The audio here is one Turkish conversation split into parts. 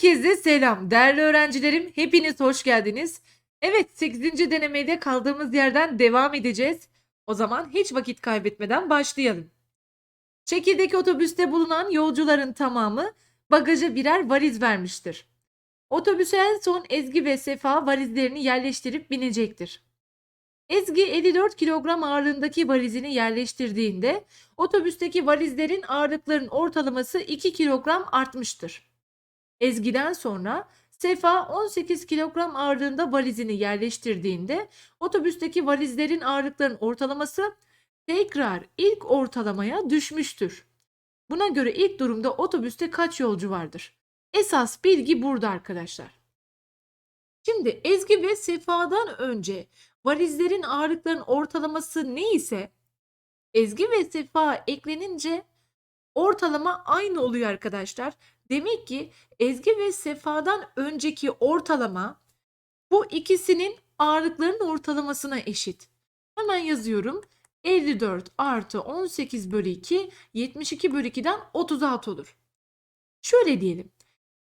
Herkese selam. Değerli öğrencilerim, hepiniz hoş geldiniz. Evet, 8. denemede kaldığımız yerden devam edeceğiz. O zaman hiç vakit kaybetmeden başlayalım. Çekirdek otobüste bulunan yolcuların tamamı bagaja birer valiz vermiştir. Otobüse en son Ezgi ve Sefa valizlerini yerleştirip binecektir. Ezgi 54 kilogram ağırlığındaki valizini yerleştirdiğinde otobüsteki valizlerin ağırlıkların ortalaması 2 kilogram artmıştır. Ezgi'den sonra Sefa 18 kilogram ağırlığında valizini yerleştirdiğinde otobüsteki valizlerin ağırlıkların ortalaması tekrar ilk ortalamaya düşmüştür. Buna göre ilk durumda otobüste kaç yolcu vardır? Esas bilgi burada arkadaşlar. Şimdi Ezgi ve Sefa'dan önce valizlerin ağırlıkların ortalaması ne ise Ezgi ve Sefa eklenince ortalama aynı oluyor arkadaşlar. Demek ki Ezgi ve Sefa'dan önceki ortalama bu ikisinin ağırlıklarının ortalamasına eşit. Hemen yazıyorum. 54 artı 18 bölü 2 72 bölü 2'den 36 olur. Şöyle diyelim.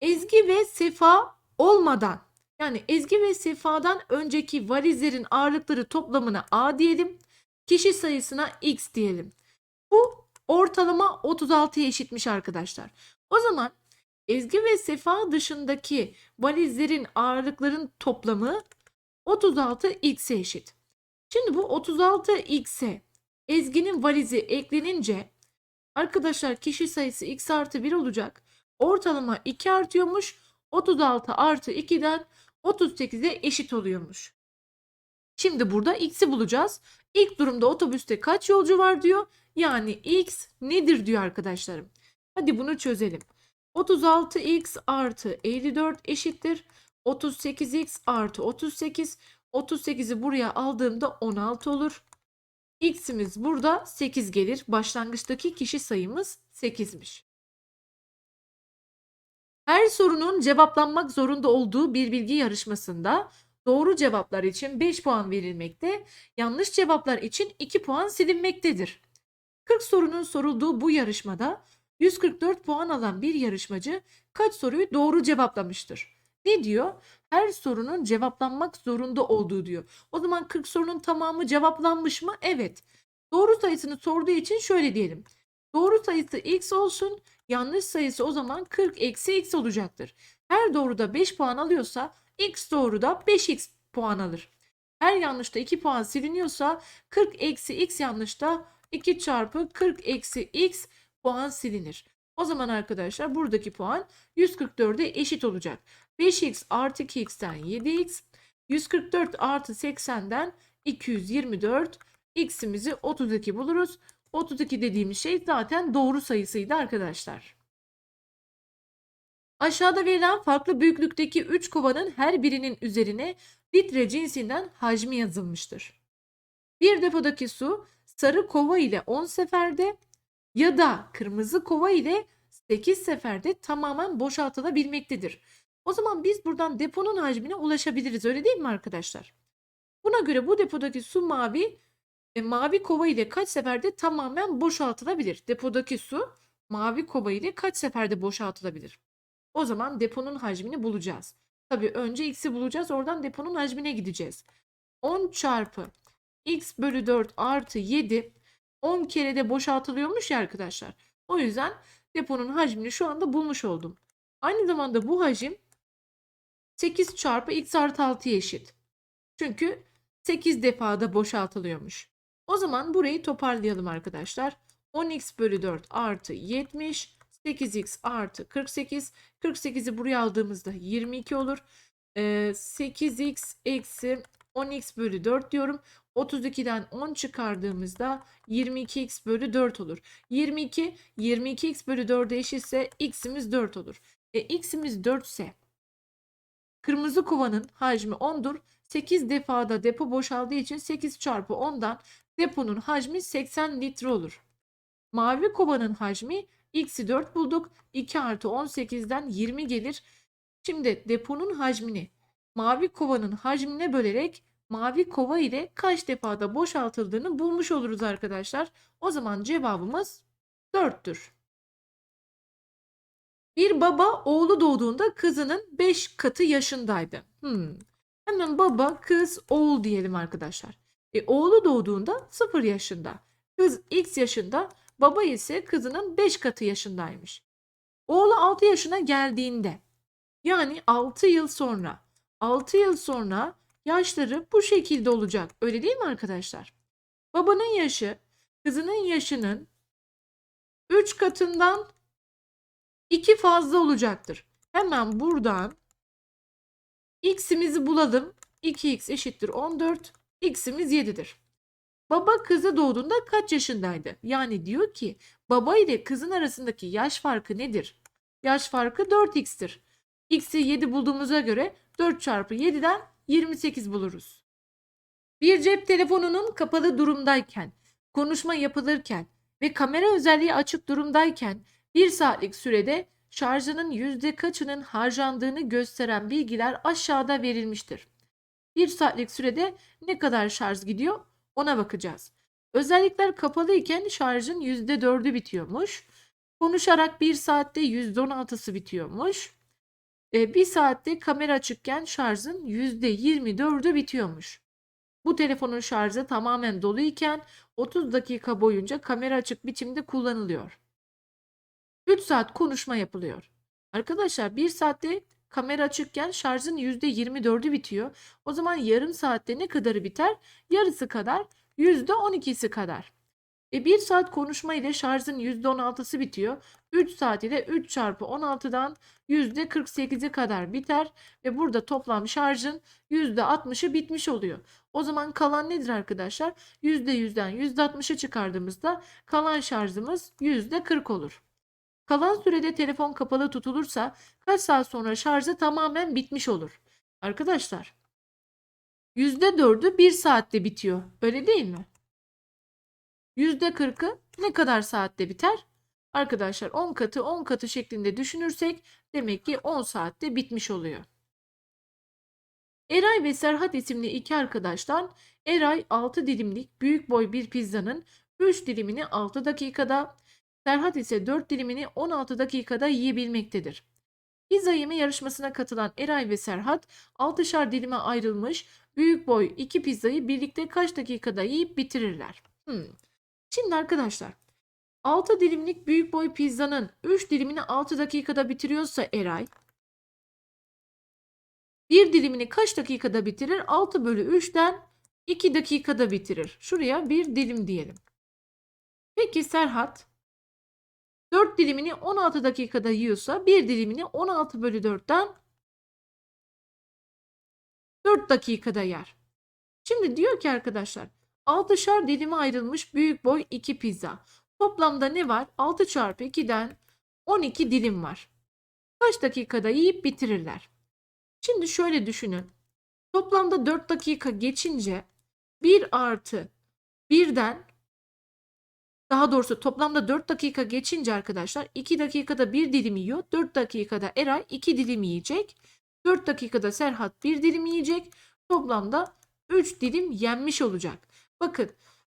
Ezgi ve Sefa olmadan yani Ezgi ve Sefa'dan önceki valizlerin ağırlıkları toplamına A diyelim. Kişi sayısına X diyelim. Bu ortalama 36'ya eşitmiş arkadaşlar. O zaman Ezgi ve Sefa dışındaki valizlerin ağırlıkların toplamı 36x'e eşit. Şimdi bu 36x'e Ezgi'nin valizi eklenince arkadaşlar kişi sayısı x artı 1 olacak. Ortalama 2 artıyormuş. 36 artı 2'den 38'e eşit oluyormuş. Şimdi burada x'i bulacağız. İlk durumda otobüste kaç yolcu var diyor. Yani x nedir diyor arkadaşlarım. Hadi bunu çözelim. 36x artı 54 eşittir. 38x artı 38. 38'i buraya aldığımda 16 olur. X'imiz burada 8 gelir. Başlangıçtaki kişi sayımız 8'miş. Her sorunun cevaplanmak zorunda olduğu bir bilgi yarışmasında doğru cevaplar için 5 puan verilmekte, yanlış cevaplar için 2 puan silinmektedir. 40 sorunun sorulduğu bu yarışmada 144 puan alan bir yarışmacı kaç soruyu doğru cevaplamıştır? Ne diyor? Her sorunun cevaplanmak zorunda olduğu diyor. O zaman 40 sorunun tamamı cevaplanmış mı? Evet. Doğru sayısını sorduğu için şöyle diyelim. Doğru sayısı x olsun, yanlış sayısı o zaman 40 eksi x olacaktır. Her doğruda 5 puan alıyorsa x doğruda 5x puan alır. Her yanlışta 2 puan siliniyorsa 40 eksi x yanlışta 2 çarpı 40 eksi x puan silinir. O zaman arkadaşlar buradaki puan 144'e eşit olacak. 5x artı 2x'ten 7x, 144 artı 80'den 224, x'imizi 32 buluruz. 32 dediğimiz şey zaten doğru sayısıydı arkadaşlar. Aşağıda verilen farklı büyüklükteki 3 kovanın her birinin üzerine litre cinsinden hacmi yazılmıştır. Bir depodaki su sarı kova ile 10 seferde ya da kırmızı kova ile 8 seferde tamamen boşaltılabilmektedir. O zaman biz buradan deponun hacmine ulaşabiliriz öyle değil mi arkadaşlar? Buna göre bu depodaki su mavi e, mavi kova ile kaç seferde tamamen boşaltılabilir? Depodaki su mavi kova ile kaç seferde boşaltılabilir? O zaman deponun hacmini bulacağız. Tabii önce x'i bulacağız oradan deponun hacmine gideceğiz. 10 çarpı x bölü 4 artı 7 10 kere de boşaltılıyormuş ya arkadaşlar. O yüzden deponun hacmini şu anda bulmuş oldum. Aynı zamanda bu hacim 8 çarpı x artı 6'ya eşit. Çünkü 8 defada boşaltılıyormuş. O zaman burayı toparlayalım arkadaşlar. 10x bölü 4 artı 70. 8x artı 48. 48'i buraya aldığımızda 22 olur. Ee, 8x eksi 10x bölü 4 diyorum. 32'den 10 çıkardığımızda 22x bölü 4 olur. 22, 22x bölü 4'e eşitse x'imiz 4 olur. E, x'imiz 4 ise kırmızı kovanın hacmi 10'dur. 8 defada depo boşaldığı için 8 çarpı 10'dan deponun hacmi 80 litre olur. Mavi kovanın hacmi x'i 4 bulduk. 2 artı 18'den 20 gelir. Şimdi deponun hacmini mavi kovanın hacmine bölerek mavi kova ile kaç defada boşaltıldığını bulmuş oluruz arkadaşlar. O zaman cevabımız 4'tür. Bir baba oğlu doğduğunda kızının 5 katı yaşındaydı. Hmm. Hemen baba, kız, oğul diyelim arkadaşlar. E, oğlu doğduğunda 0 yaşında. Kız x yaşında, baba ise kızının 5 katı yaşındaymış. Oğlu 6 yaşına geldiğinde yani 6 yıl sonra 6 yıl sonra yaşları bu şekilde olacak. Öyle değil mi arkadaşlar? Babanın yaşı kızının yaşının 3 katından 2 fazla olacaktır. Hemen buradan x'imizi bulalım. 2x eşittir 14. x'imiz 7'dir. Baba kızı doğduğunda kaç yaşındaydı? Yani diyor ki baba ile kızın arasındaki yaş farkı nedir? Yaş farkı 4x'tir. x'i 7 bulduğumuza göre 4 çarpı 7'den 28 buluruz. Bir cep telefonunun kapalı durumdayken, konuşma yapılırken ve kamera özelliği açık durumdayken 1 saatlik sürede şarjının yüzde kaçının harcandığını gösteren bilgiler aşağıda verilmiştir. 1 saatlik sürede ne kadar şarj gidiyor ona bakacağız. Özellikler kapalı iken şarjın %4'ü bitiyormuş. Konuşarak 1 saatte %16'sı bitiyormuş. E, 1 saatte kamera açıkken şarjın %24'ü bitiyormuş. Bu telefonun şarjı tamamen dolu iken 30 dakika boyunca kamera açık biçimde kullanılıyor. 3 saat konuşma yapılıyor. Arkadaşlar 1 saatte kamera açıkken şarjın %24'ü bitiyor. O zaman yarım saatte ne kadarı biter? Yarısı kadar, %12'si kadar. E 1 saat konuşma ile şarjın %16'sı bitiyor. 3 saat ile 3 çarpı 16'dan %48'e kadar biter ve burada toplam şarjın %60'ı bitmiş oluyor. O zaman kalan nedir arkadaşlar? %100'den %60'ı çıkardığımızda kalan şarjımız %40 olur. Kalan sürede telefon kapalı tutulursa kaç saat sonra şarjı tamamen bitmiş olur? Arkadaşlar %4'ü 1 saatte bitiyor. Öyle değil mi? %40'ı ne kadar saatte biter? Arkadaşlar 10 katı 10 katı şeklinde düşünürsek demek ki 10 saatte bitmiş oluyor. Eray ve Serhat isimli iki arkadaştan Eray 6 dilimlik büyük boy bir pizzanın 3 dilimini 6 dakikada, Serhat ise 4 dilimini 16 dakikada yiyebilmektedir. Pizza yeme yarışmasına katılan Eray ve Serhat 6'şar dilime ayrılmış büyük boy iki pizzayı birlikte kaç dakikada yiyip bitirirler? Hmm. Şimdi arkadaşlar 6 dilimlik büyük boy pizzanın 3 dilimini 6 dakikada bitiriyorsa Eray bir dilimini kaç dakikada bitirir? 6 bölü 3'ten 2 dakikada bitirir. Şuraya bir dilim diyelim. Peki Serhat 4 dilimini 16 dakikada yiyorsa bir dilimini 16 bölü 4'ten 4 dakikada yer. Şimdi diyor ki arkadaşlar 6'şar dilime ayrılmış büyük boy 2 pizza. Toplamda ne var? 6 çarpı 2'den 12 dilim var. Kaç dakikada yiyip bitirirler? Şimdi şöyle düşünün. Toplamda 4 dakika geçince 1 artı 1'den daha doğrusu toplamda 4 dakika geçince arkadaşlar 2 dakikada 1 dilim yiyor. 4 dakikada Eray 2 dilim yiyecek. 4 dakikada Serhat 1 dilim yiyecek. Toplamda 3 dilim yenmiş olacak. Bakın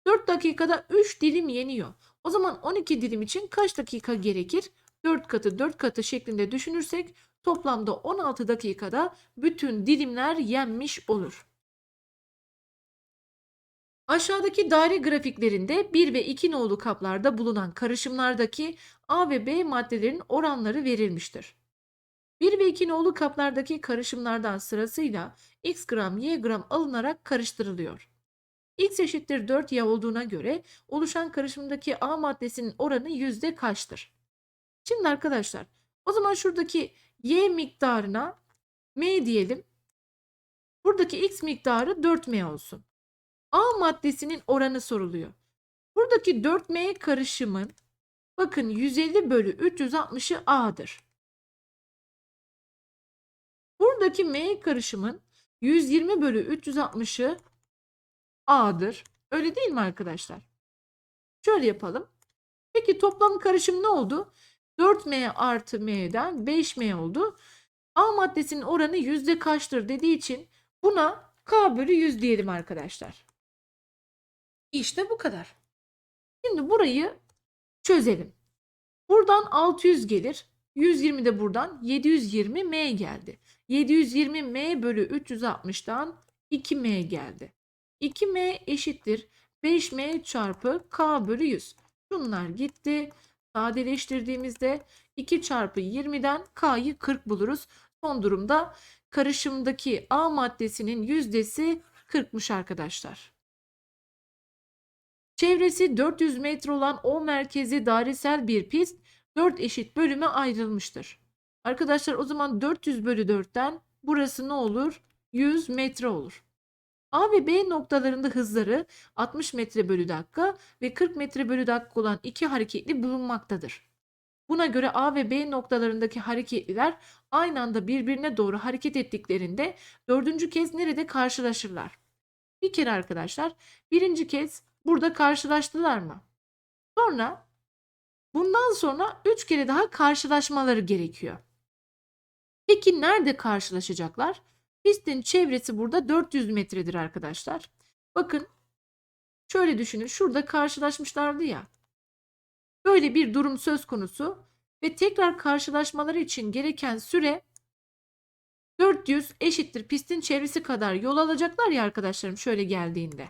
4 dakikada 3 dilim yeniyor. O zaman 12 dilim için kaç dakika gerekir? 4 katı 4 katı şeklinde düşünürsek toplamda 16 dakikada bütün dilimler yenmiş olur. Aşağıdaki daire grafiklerinde 1 ve 2 nolu kaplarda bulunan karışımlardaki A ve B maddelerin oranları verilmiştir. 1 ve 2 nolu kaplardaki karışımlardan sırasıyla x gram y gram alınarak karıştırılıyor. X eşittir 4 y olduğuna göre oluşan karışımdaki A maddesinin oranı yüzde kaçtır? Şimdi arkadaşlar o zaman şuradaki y miktarına m diyelim. Buradaki x miktarı 4m olsun. A maddesinin oranı soruluyor. Buradaki 4m karışımın bakın 150 bölü 360'ı A'dır. Buradaki M karışımın 120 bölü 360'ı A'dır. Öyle değil mi arkadaşlar? Şöyle yapalım. Peki toplam karışım ne oldu? 4M artı M'den 5M oldu. A maddesinin oranı yüzde kaçtır dediği için buna K bölü 100 diyelim arkadaşlar. İşte bu kadar. Şimdi burayı çözelim. Buradan 600 gelir. 120 de buradan 720M geldi. 720M bölü 360'dan 2M geldi. 2M eşittir 5M çarpı K bölü 100. Şunlar gitti. Sadeleştirdiğimizde 2 çarpı 20'den K'yı 40 buluruz. Son durumda karışımdaki A maddesinin yüzdesi 40'mış arkadaşlar. Çevresi 400 metre olan O merkezi dairesel bir pist 4 eşit bölüme ayrılmıştır. Arkadaşlar o zaman 400 bölü 4'ten burası ne olur? 100 metre olur. A ve B noktalarında hızları 60 metre bölü dakika ve 40 metre bölü dakika olan iki hareketli bulunmaktadır. Buna göre A ve B noktalarındaki hareketliler aynı anda birbirine doğru hareket ettiklerinde dördüncü kez nerede karşılaşırlar? Bir kere arkadaşlar birinci kez burada karşılaştılar mı? Sonra bundan sonra üç kere daha karşılaşmaları gerekiyor. Peki nerede karşılaşacaklar? Pistin çevresi burada 400 metredir arkadaşlar. Bakın şöyle düşünün şurada karşılaşmışlardı ya. Böyle bir durum söz konusu ve tekrar karşılaşmaları için gereken süre 400 eşittir pistin çevresi kadar yol alacaklar ya arkadaşlarım şöyle geldiğinde.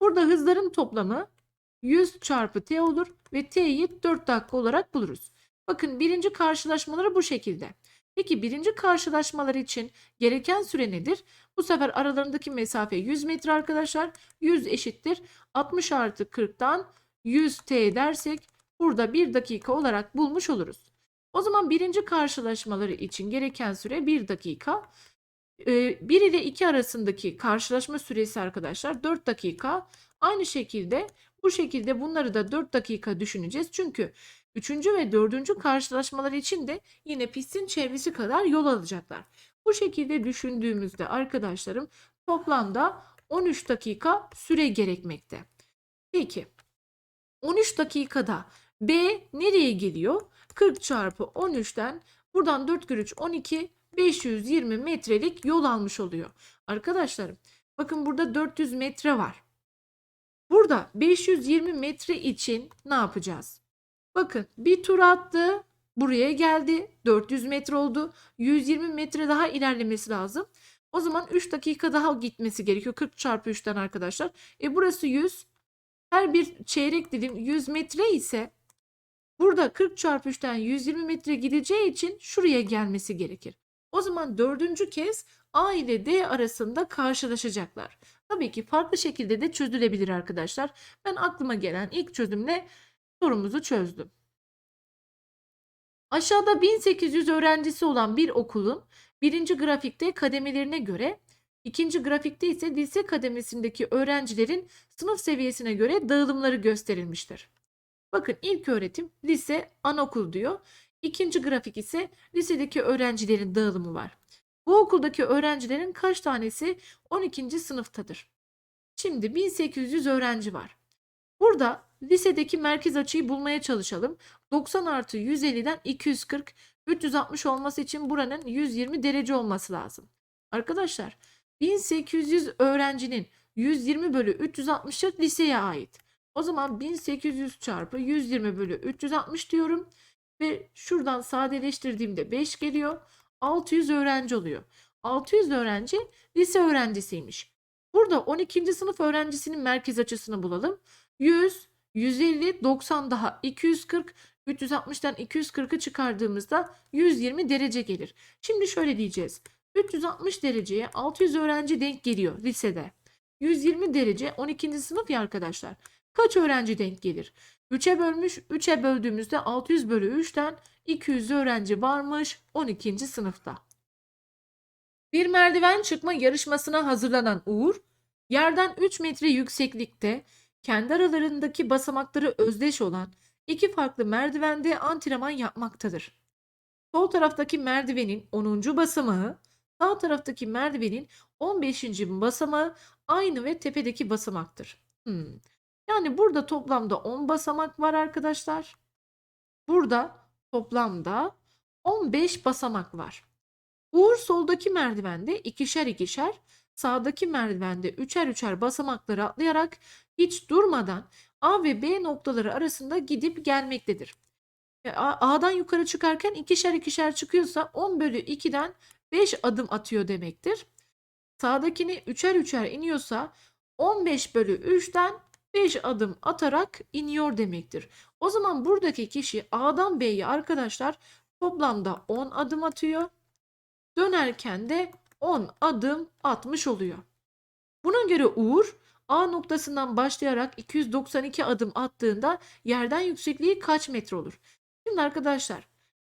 Burada hızların toplamı 100 çarpı t olur ve t'yi 4 dakika olarak buluruz. Bakın birinci karşılaşmaları bu şekilde. Peki birinci karşılaşmaları için gereken süre nedir? Bu sefer aralarındaki mesafe 100 metre arkadaşlar. 100 eşittir 60 artı 40'tan 100 t dersek burada 1 dakika olarak bulmuş oluruz. O zaman birinci karşılaşmaları için gereken süre 1 dakika. 1 ile 2 arasındaki karşılaşma süresi arkadaşlar 4 dakika. Aynı şekilde bu şekilde bunları da 4 dakika düşüneceğiz. Çünkü 3. ve 4. karşılaşmalar için de yine pistin çevresi kadar yol alacaklar. Bu şekilde düşündüğümüzde arkadaşlarım toplamda 13 dakika süre gerekmekte. Peki 13 dakikada B nereye geliyor? 40 çarpı 13'ten buradan 4 kere 3 12 520 metrelik yol almış oluyor. Arkadaşlarım bakın burada 400 metre var. Burada 520 metre için ne yapacağız? Bakın bir tur attı. Buraya geldi. 400 metre oldu. 120 metre daha ilerlemesi lazım. O zaman 3 dakika daha gitmesi gerekiyor. 40 çarpı 3'ten arkadaşlar. E burası 100. Her bir çeyrek dilim 100 metre ise burada 40 çarpı 3'ten 120 metre gideceği için şuraya gelmesi gerekir. O zaman dördüncü kez A ile D arasında karşılaşacaklar. Tabii ki farklı şekilde de çözülebilir arkadaşlar. Ben aklıma gelen ilk çözümle sorumuzu çözdüm. Aşağıda 1800 öğrencisi olan bir okulun birinci grafikte kademelerine göre ikinci grafikte ise lise kademesindeki öğrencilerin sınıf seviyesine göre dağılımları gösterilmiştir. Bakın ilk öğretim lise anaokul diyor. İkinci grafik ise lisedeki öğrencilerin dağılımı var. Bu okuldaki öğrencilerin kaç tanesi 12. sınıftadır? Şimdi 1800 öğrenci var. Burada lisedeki merkez açıyı bulmaya çalışalım. 90 artı 150'den 240, 360 olması için buranın 120 derece olması lazım. Arkadaşlar 1800 öğrencinin 120 bölü 360'ı liseye ait. O zaman 1800 çarpı 120 bölü 360 diyorum. Ve şuradan sadeleştirdiğimde 5 geliyor. 600 öğrenci oluyor. 600 öğrenci lise öğrencisiymiş. Burada 12. sınıf öğrencisinin merkez açısını bulalım. 100, 150, 90 daha 240, 360'tan 240'ı çıkardığımızda 120 derece gelir. Şimdi şöyle diyeceğiz. 360 dereceye 600 öğrenci denk geliyor lisede. 120 derece 12. sınıf ya arkadaşlar. Kaç öğrenci denk gelir? 3'e bölmüş. 3'e böldüğümüzde 600 bölü 3'ten 200 öğrenci varmış 12. sınıfta. Bir merdiven çıkma yarışmasına hazırlanan Uğur, yerden 3 metre yükseklikte kendi aralarındaki basamakları özdeş olan iki farklı merdivende antrenman yapmaktadır. Sol taraftaki merdivenin 10. basamağı, sağ taraftaki merdivenin 15. basamağı aynı ve tepedeki basamaktır. Hmm. Yani burada toplamda 10 basamak var arkadaşlar. Burada toplamda 15 basamak var. Uğur soldaki merdivende ikişer ikişer, sağdaki merdivende üçer üçer basamakları atlayarak hiç durmadan A ve B noktaları arasında gidip gelmektedir. E, A'dan yukarı çıkarken ikişer ikişer çıkıyorsa 10 bölü 2'den 5 adım atıyor demektir. Sağdakini üçer üçer iniyorsa 15 bölü 3'ten 5 adım atarak iniyor demektir. O zaman buradaki kişi A'dan B'ye arkadaşlar toplamda 10 adım atıyor. Dönerken de 10 adım atmış oluyor. Buna göre Uğur A noktasından başlayarak 292 adım attığında yerden yüksekliği kaç metre olur? Şimdi arkadaşlar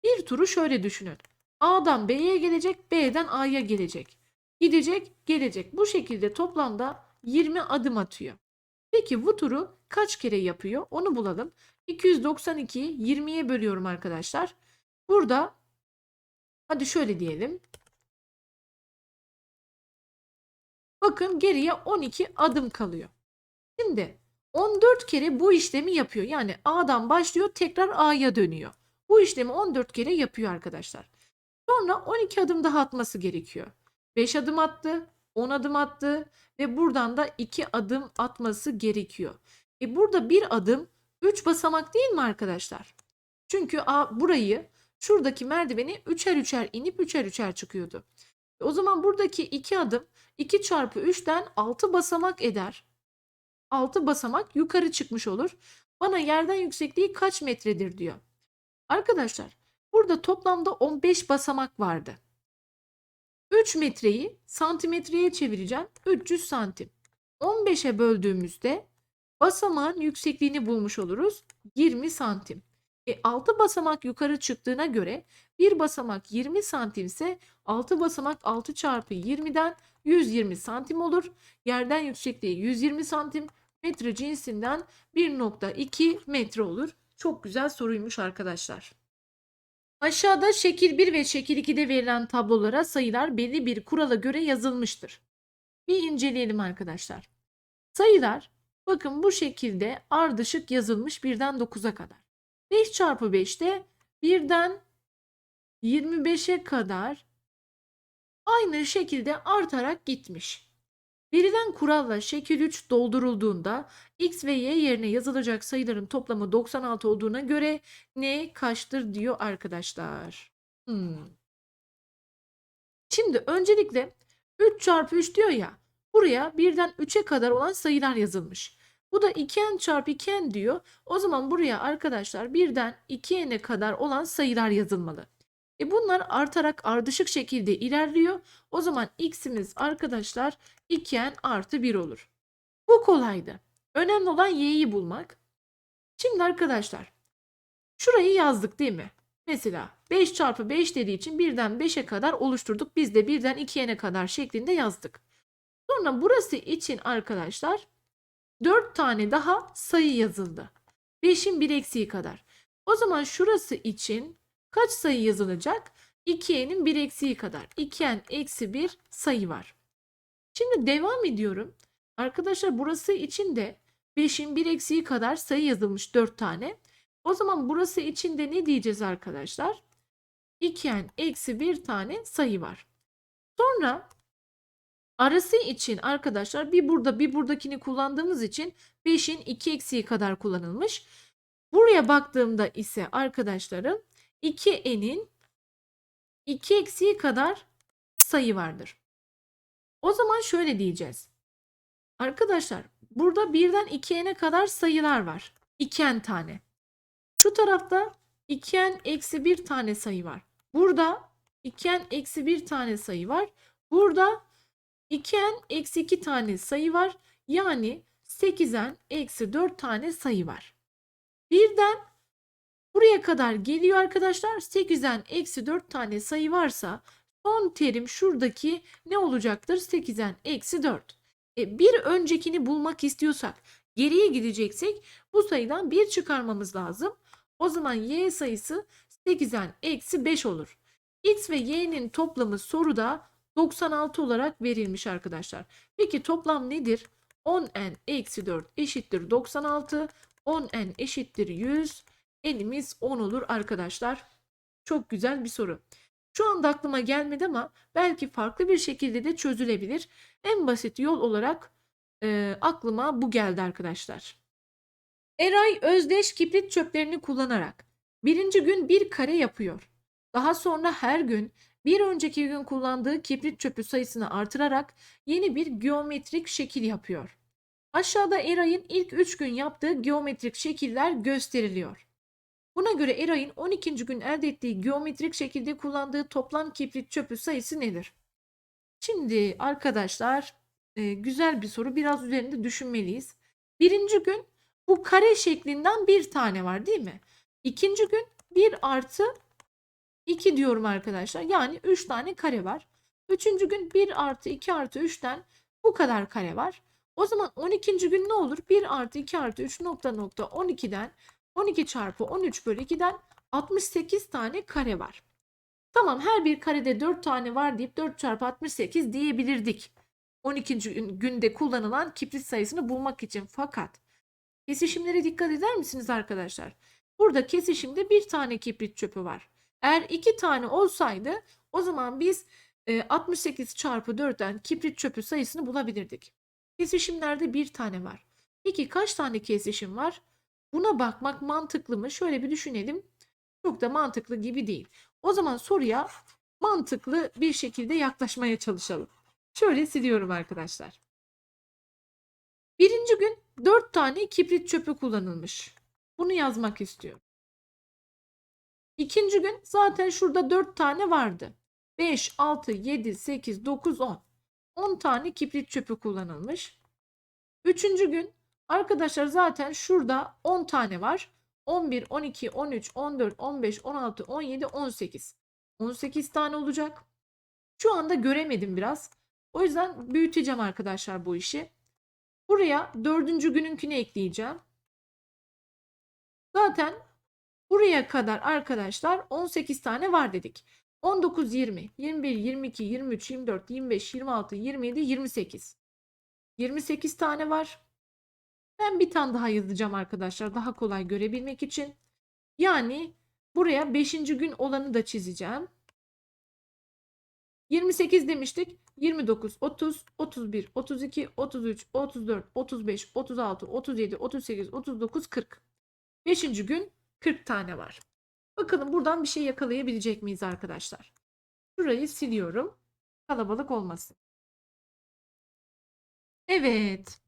bir turu şöyle düşünün. A'dan B'ye gelecek, B'den A'ya gelecek. Gidecek, gelecek. Bu şekilde toplamda 20 adım atıyor. Peki bu turu kaç kere yapıyor? Onu bulalım. 292'yi 20'ye bölüyorum arkadaşlar. Burada hadi şöyle diyelim. Bakın geriye 12 adım kalıyor. Şimdi 14 kere bu işlemi yapıyor. Yani A'dan başlıyor tekrar A'ya dönüyor. Bu işlemi 14 kere yapıyor arkadaşlar. Sonra 12 adım daha atması gerekiyor. 5 adım attı, 10 adım attı ve buradan da 2 adım atması gerekiyor. E burada bir adım 3 basamak değil mi arkadaşlar? Çünkü A burayı şuradaki merdiveni üçer üçer inip üçer üçer çıkıyordu. O zaman buradaki 2 adım 2 çarpı 3'ten 6 basamak eder. 6 basamak yukarı çıkmış olur. Bana yerden yüksekliği kaç metredir diyor. Arkadaşlar burada toplamda 15 basamak vardı. 3 metreyi santimetreye çevireceğim. 300 santim. 15'e böldüğümüzde basamağın yüksekliğini bulmuş oluruz. 20 santim. E 6 basamak yukarı çıktığına göre bir basamak 20 santimse 6 basamak 6 çarpı 20'den 120 santim olur. Yerden yüksekliği 120 santim. Metre cinsinden 1.2 metre olur. Çok güzel soruymuş arkadaşlar. Aşağıda şekil 1 ve şekil 2'de verilen tablolara sayılar belli bir kurala göre yazılmıştır. Bir inceleyelim arkadaşlar. Sayılar bakın bu şekilde ardışık yazılmış 1'den 9'a kadar. 5 çarpı 5'te 1'den 25'e kadar aynı şekilde artarak gitmiş. Verilen kuralla şekil 3 doldurulduğunda x ve y yerine yazılacak sayıların toplamı 96 olduğuna göre n kaçtır diyor arkadaşlar. Hmm. Şimdi öncelikle 3 çarpı 3 diyor ya buraya 1'den 3'e kadar olan sayılar yazılmış. Bu da 2n çarpı 2n diyor. O zaman buraya arkadaşlar 1'den 2n'e kadar olan sayılar yazılmalı. E bunlar artarak ardışık şekilde ilerliyor. O zaman x'imiz arkadaşlar 2n artı 1 olur. Bu kolaydı. Önemli olan y'yi bulmak. Şimdi arkadaşlar şurayı yazdık değil mi? Mesela 5 çarpı 5 dediği için 1'den 5'e kadar oluşturduk. Biz de 1'den 2n'e kadar şeklinde yazdık. Sonra burası için arkadaşlar 4 tane daha sayı yazıldı. 5'in 1 eksiği kadar. O zaman şurası için kaç sayı yazılacak? 2n'in 1 eksiği kadar. 2n eksi 1 sayı var. Şimdi devam ediyorum. Arkadaşlar burası için de 5'in 1 eksiği kadar sayı yazılmış 4 tane. O zaman burası için de ne diyeceğiz arkadaşlar? 2n eksi 1 tane sayı var. Sonra arası için arkadaşlar bir burada bir buradakini kullandığımız için 5'in 2 eksiği kadar kullanılmış. Buraya baktığımda ise arkadaşlarım 2n'in 2 eksiği kadar sayı vardır. O zaman şöyle diyeceğiz. Arkadaşlar burada 1'den 2n'e kadar sayılar var. 2n tane. Şu tarafta 2n eksi 1 tane sayı var. Burada 2n eksi 1 tane sayı var. Burada 2n eksi 2 tane sayı var. Yani 8n eksi 4 tane sayı var. Birden buraya kadar geliyor arkadaşlar. 8n eksi 4 tane sayı varsa son terim şuradaki ne olacaktır? 8n eksi 4. E, bir öncekini bulmak istiyorsak geriye gideceksek bu sayıdan 1 çıkarmamız lazım. O zaman y sayısı 8n eksi 5 olur. x ve y'nin toplamı soruda 96 olarak verilmiş arkadaşlar. Peki toplam nedir? 10n eksi 4 eşittir 96. 10n eşittir 100. Elimiz 10 olur arkadaşlar. Çok güzel bir soru. Şu anda aklıma gelmedi ama belki farklı bir şekilde de çözülebilir. En basit yol olarak e, aklıma bu geldi arkadaşlar. Eray özdeş kibrit çöplerini kullanarak birinci gün bir kare yapıyor. Daha sonra her gün bir önceki gün kullandığı kibrit çöpü sayısını artırarak yeni bir geometrik şekil yapıyor. Aşağıda Eray'ın ilk 3 gün yaptığı geometrik şekiller gösteriliyor. Buna göre Eray'ın 12. gün elde ettiği geometrik şekilde kullandığı toplam kibrit çöpü sayısı nedir? Şimdi arkadaşlar e, güzel bir soru. Biraz üzerinde düşünmeliyiz. Birinci gün bu kare şeklinden bir tane var değil mi? İkinci gün 1 artı 2 diyorum arkadaşlar. Yani 3 tane kare var. Üçüncü gün 1 artı 2 artı 3'ten bu kadar kare var. O zaman 12. gün ne olur? 1 artı 2 artı 3 nokta nokta 12'den 12 çarpı 13 bölü 2'den 68 tane kare var. Tamam her bir karede 4 tane var deyip 4 çarpı 68 diyebilirdik. 12. gün- günde kullanılan kibrit sayısını bulmak için. Fakat kesişimlere dikkat eder misiniz arkadaşlar? Burada kesişimde bir tane kibrit çöpü var. Eğer iki tane olsaydı o zaman biz e, 68 çarpı 4'ten kibrit çöpü sayısını bulabilirdik. Kesişimlerde bir tane var. Peki kaç tane kesişim var? Buna bakmak mantıklı mı? Şöyle bir düşünelim. Çok da mantıklı gibi değil. O zaman soruya mantıklı bir şekilde yaklaşmaya çalışalım. Şöyle siliyorum arkadaşlar. Birinci gün 4 tane kibrit çöpü kullanılmış. Bunu yazmak istiyorum. İkinci gün zaten şurada 4 tane vardı. 5, 6, 7, 8, 9, 10. 10 tane kibrit çöpü kullanılmış. Üçüncü gün arkadaşlar zaten şurada 10 tane var. 11, 12, 13, 14, 15, 16, 17, 18. 18 tane olacak. Şu anda göremedim biraz. O yüzden büyüteceğim arkadaşlar bu işi. Buraya dördüncü gününkünü ekleyeceğim. Zaten buraya kadar arkadaşlar 18 tane var dedik. 19, 20, 21, 22, 23, 24, 25, 26, 27, 28. 28 tane var. Ben bir tane daha yazacağım arkadaşlar daha kolay görebilmek için. Yani buraya 5. gün olanı da çizeceğim. 28 demiştik. 29, 30, 31, 32, 33, 34, 35, 36, 37, 38, 39, 40. 5. gün 40 tane var. Bakalım buradan bir şey yakalayabilecek miyiz arkadaşlar? Şurayı siliyorum. Kalabalık olmasın. Evet.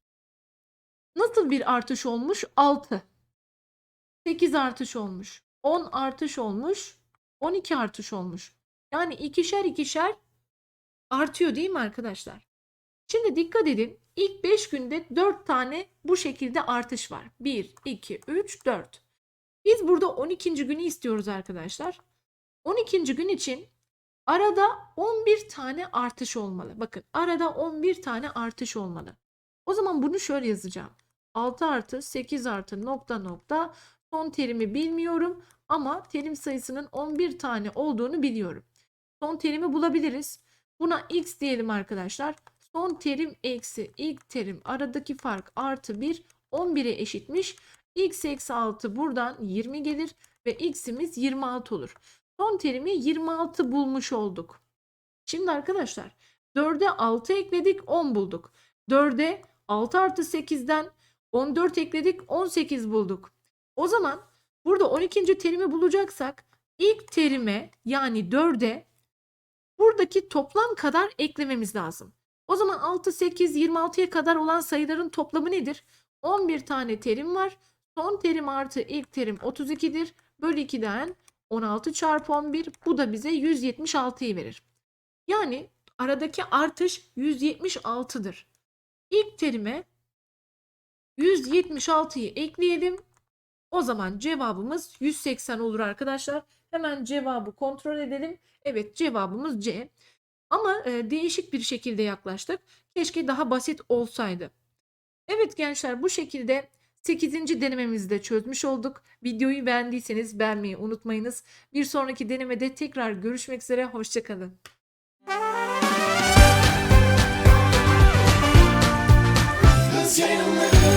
Nasıl bir artış olmuş? 6. 8 artış olmuş. 10 artış olmuş. 12 artış olmuş. Yani ikişer ikişer artıyor değil mi arkadaşlar? Şimdi dikkat edin. İlk 5 günde 4 tane bu şekilde artış var. 1, 2, 3, 4. Biz burada 12. günü istiyoruz arkadaşlar. 12. gün için arada 11 tane artış olmalı. Bakın arada 11 tane artış olmalı. O zaman bunu şöyle yazacağım. 6 artı 8 artı nokta nokta son terimi bilmiyorum ama terim sayısının 11 tane olduğunu biliyorum. Son terimi bulabiliriz. Buna x diyelim arkadaşlar. Son terim eksi ilk terim aradaki fark artı 1 11'e eşitmiş. X eksi 6 buradan 20 gelir ve x'imiz 26 olur. Son terimi 26 bulmuş olduk. Şimdi arkadaşlar 4'e 6 ekledik 10 bulduk. 4'e 6 artı 8'den 14 ekledik 18 bulduk. O zaman burada 12. terimi bulacaksak ilk terime yani 4'e buradaki toplam kadar eklememiz lazım. O zaman 6, 8, 26'ya kadar olan sayıların toplamı nedir? 11 tane terim var. Son terim artı ilk terim 32'dir. Bölü 2'den 16 çarpı 11 bu da bize 176'yı verir. Yani aradaki artış 176'dır. İlk terime 176'yı ekleyelim. O zaman cevabımız 180 olur arkadaşlar. Hemen cevabı kontrol edelim. Evet cevabımız C. Ama e, değişik bir şekilde yaklaştık. Keşke daha basit olsaydı. Evet gençler bu şekilde 8. denememizi de çözmüş olduk. Videoyu beğendiyseniz beğenmeyi unutmayınız. Bir sonraki denemede tekrar görüşmek üzere. Hoşçakalın. Kız yayınları